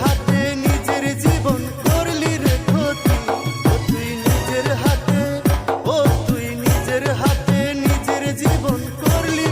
হাতে নিজের জীবন করলি রে ক্ষতি। নিজের হাতে, ও তুই নিজের হাতে নিজের জীবন করলি